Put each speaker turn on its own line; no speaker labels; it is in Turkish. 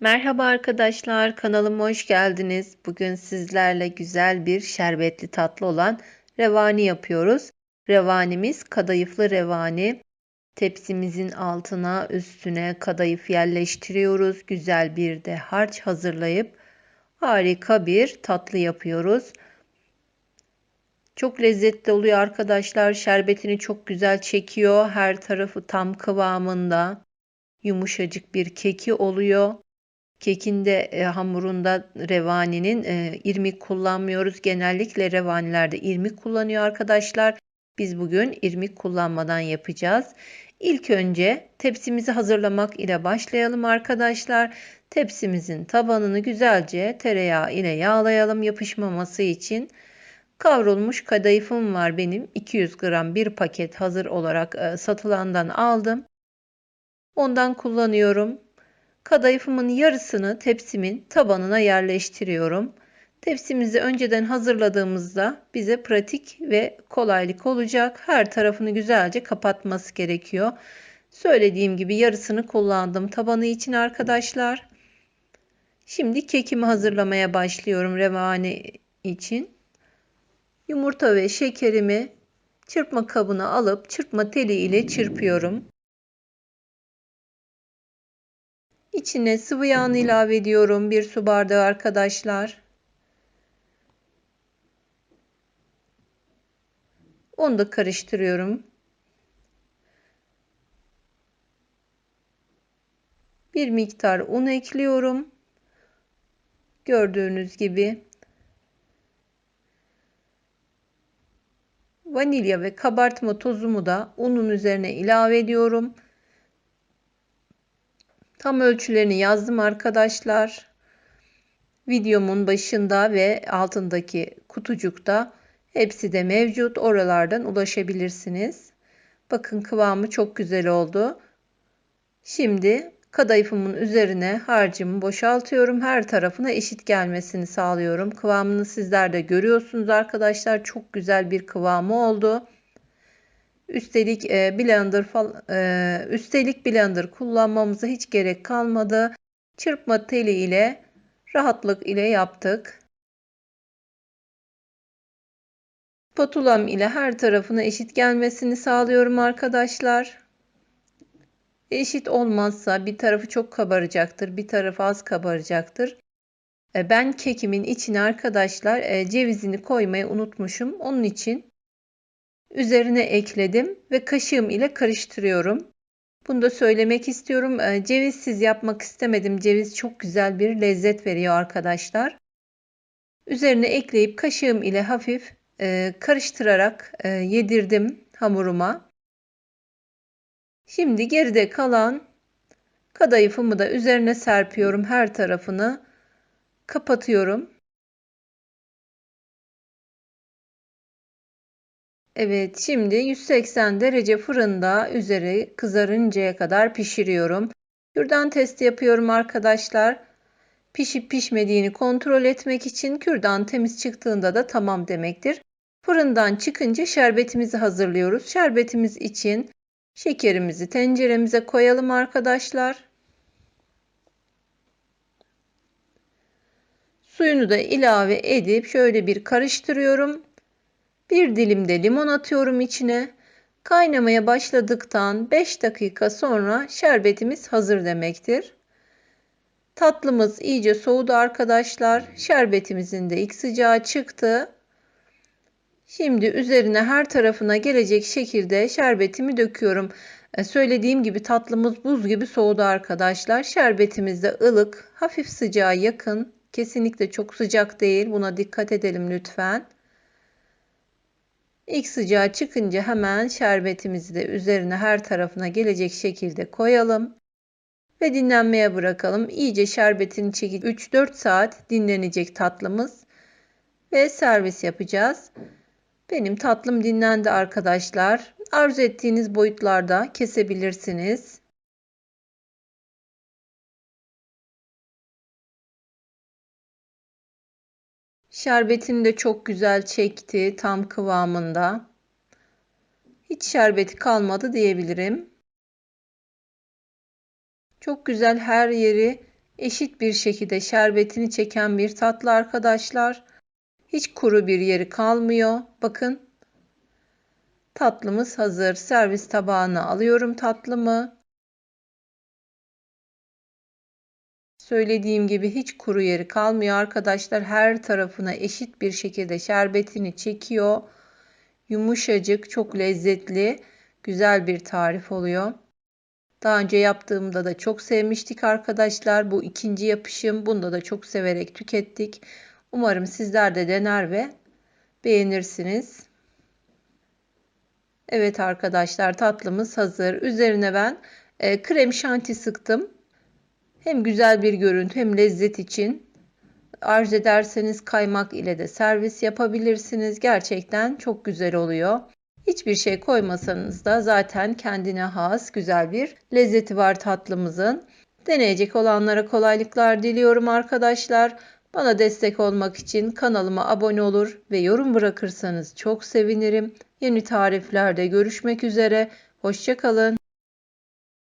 Merhaba arkadaşlar, kanalıma hoş geldiniz. Bugün sizlerle güzel bir şerbetli tatlı olan revani yapıyoruz. Revanimiz kadayıflı revani. Tepsimizin altına, üstüne kadayıf yerleştiriyoruz. Güzel bir de harç hazırlayıp harika bir tatlı yapıyoruz. Çok lezzetli oluyor arkadaşlar. Şerbetini çok güzel çekiyor. Her tarafı tam kıvamında. Yumuşacık bir keki oluyor. Kekinde e, hamurunda revaninin e, irmik kullanmıyoruz. Genellikle revanilerde irmik kullanıyor arkadaşlar. Biz bugün irmik kullanmadan yapacağız. İlk önce tepsimizi hazırlamak ile başlayalım arkadaşlar. Tepsimizin tabanını güzelce tereyağı ile yağlayalım yapışmaması için. Kavrulmuş kadayıfım var benim. 200 gram bir paket hazır olarak e, satılandan aldım. Ondan kullanıyorum. Kadayıfımın yarısını tepsimin tabanına yerleştiriyorum. Tepsimizi önceden hazırladığımızda bize pratik ve kolaylık olacak. Her tarafını güzelce kapatması gerekiyor. Söylediğim gibi yarısını kullandım tabanı için arkadaşlar. Şimdi kekimi hazırlamaya başlıyorum revani için. Yumurta ve şekerimi çırpma kabına alıp çırpma teli ile çırpıyorum. İçine sıvı yağını ilave ediyorum. Bir su bardağı arkadaşlar. Onu da karıştırıyorum. Bir miktar un ekliyorum. Gördüğünüz gibi. Vanilya ve kabartma tozumu da unun üzerine ilave ediyorum. Tam ölçülerini yazdım arkadaşlar. Videomun başında ve altındaki kutucukta hepsi de mevcut. Oralardan ulaşabilirsiniz. Bakın kıvamı çok güzel oldu. Şimdi kadayıfımın üzerine harcımı boşaltıyorum. Her tarafına eşit gelmesini sağlıyorum. Kıvamını sizler de görüyorsunuz arkadaşlar. Çok güzel bir kıvamı oldu. Üstelik e, blender e, üstelik blender kullanmamıza hiç gerek kalmadı. Çırpma teli ile rahatlık ile yaptık. Spatulam ile her tarafına eşit gelmesini sağlıyorum arkadaşlar. Eşit olmazsa bir tarafı çok kabaracaktır, bir tarafı az kabaracaktır. E, ben kekimin içine arkadaşlar e, cevizini koymayı unutmuşum. Onun için Üzerine ekledim ve kaşığım ile karıştırıyorum. Bunu da söylemek istiyorum. Ee, cevizsiz yapmak istemedim. Ceviz çok güzel bir lezzet veriyor arkadaşlar. Üzerine ekleyip kaşığım ile hafif e, karıştırarak e, yedirdim hamuruma. Şimdi geride kalan kadayıfımı da üzerine serpiyorum her tarafını kapatıyorum. Evet, şimdi 180 derece fırında üzeri kızarıncaya kadar pişiriyorum. Kürdan testi yapıyorum arkadaşlar. Pişip pişmediğini kontrol etmek için kürdan temiz çıktığında da tamam demektir. Fırından çıkınca şerbetimizi hazırlıyoruz. Şerbetimiz için şekerimizi tenceremize koyalım arkadaşlar. Suyunu da ilave edip şöyle bir karıştırıyorum. Bir dilim de limon atıyorum içine. Kaynamaya başladıktan 5 dakika sonra şerbetimiz hazır demektir. Tatlımız iyice soğudu arkadaşlar. Şerbetimizin de ilk sıcağı çıktı. Şimdi üzerine her tarafına gelecek şekilde şerbetimi döküyorum. E, söylediğim gibi tatlımız buz gibi soğudu arkadaşlar. Şerbetimiz de ılık, hafif sıcağa yakın. Kesinlikle çok sıcak değil. Buna dikkat edelim lütfen. İlk sıcağı çıkınca hemen şerbetimizi de üzerine her tarafına gelecek şekilde koyalım. Ve dinlenmeye bırakalım. İyice şerbetini çekip 3-4 saat dinlenecek tatlımız. Ve servis yapacağız. Benim tatlım dinlendi arkadaşlar. Arzu ettiğiniz boyutlarda kesebilirsiniz. Şerbetini de çok güzel çekti tam kıvamında. Hiç şerbeti kalmadı diyebilirim. Çok güzel her yeri eşit bir şekilde şerbetini çeken bir tatlı arkadaşlar. Hiç kuru bir yeri kalmıyor. Bakın tatlımız hazır. Servis tabağına alıyorum tatlımı. Söylediğim gibi hiç kuru yeri kalmıyor arkadaşlar. Her tarafına eşit bir şekilde şerbetini çekiyor. Yumuşacık, çok lezzetli, güzel bir tarif oluyor. Daha önce yaptığımda da çok sevmiştik arkadaşlar. Bu ikinci yapışım. Bunda da çok severek tükettik. Umarım sizler de dener ve beğenirsiniz. Evet arkadaşlar tatlımız hazır. Üzerine ben e, krem şanti sıktım. Hem güzel bir görüntü hem lezzet için arz ederseniz kaymak ile de servis yapabilirsiniz. Gerçekten çok güzel oluyor. Hiçbir şey koymasanız da zaten kendine has güzel bir lezzeti var tatlımızın. Deneyecek olanlara kolaylıklar diliyorum arkadaşlar. Bana destek olmak için kanalıma abone olur ve yorum bırakırsanız çok sevinirim. Yeni tariflerde görüşmek üzere. Hoşçakalın.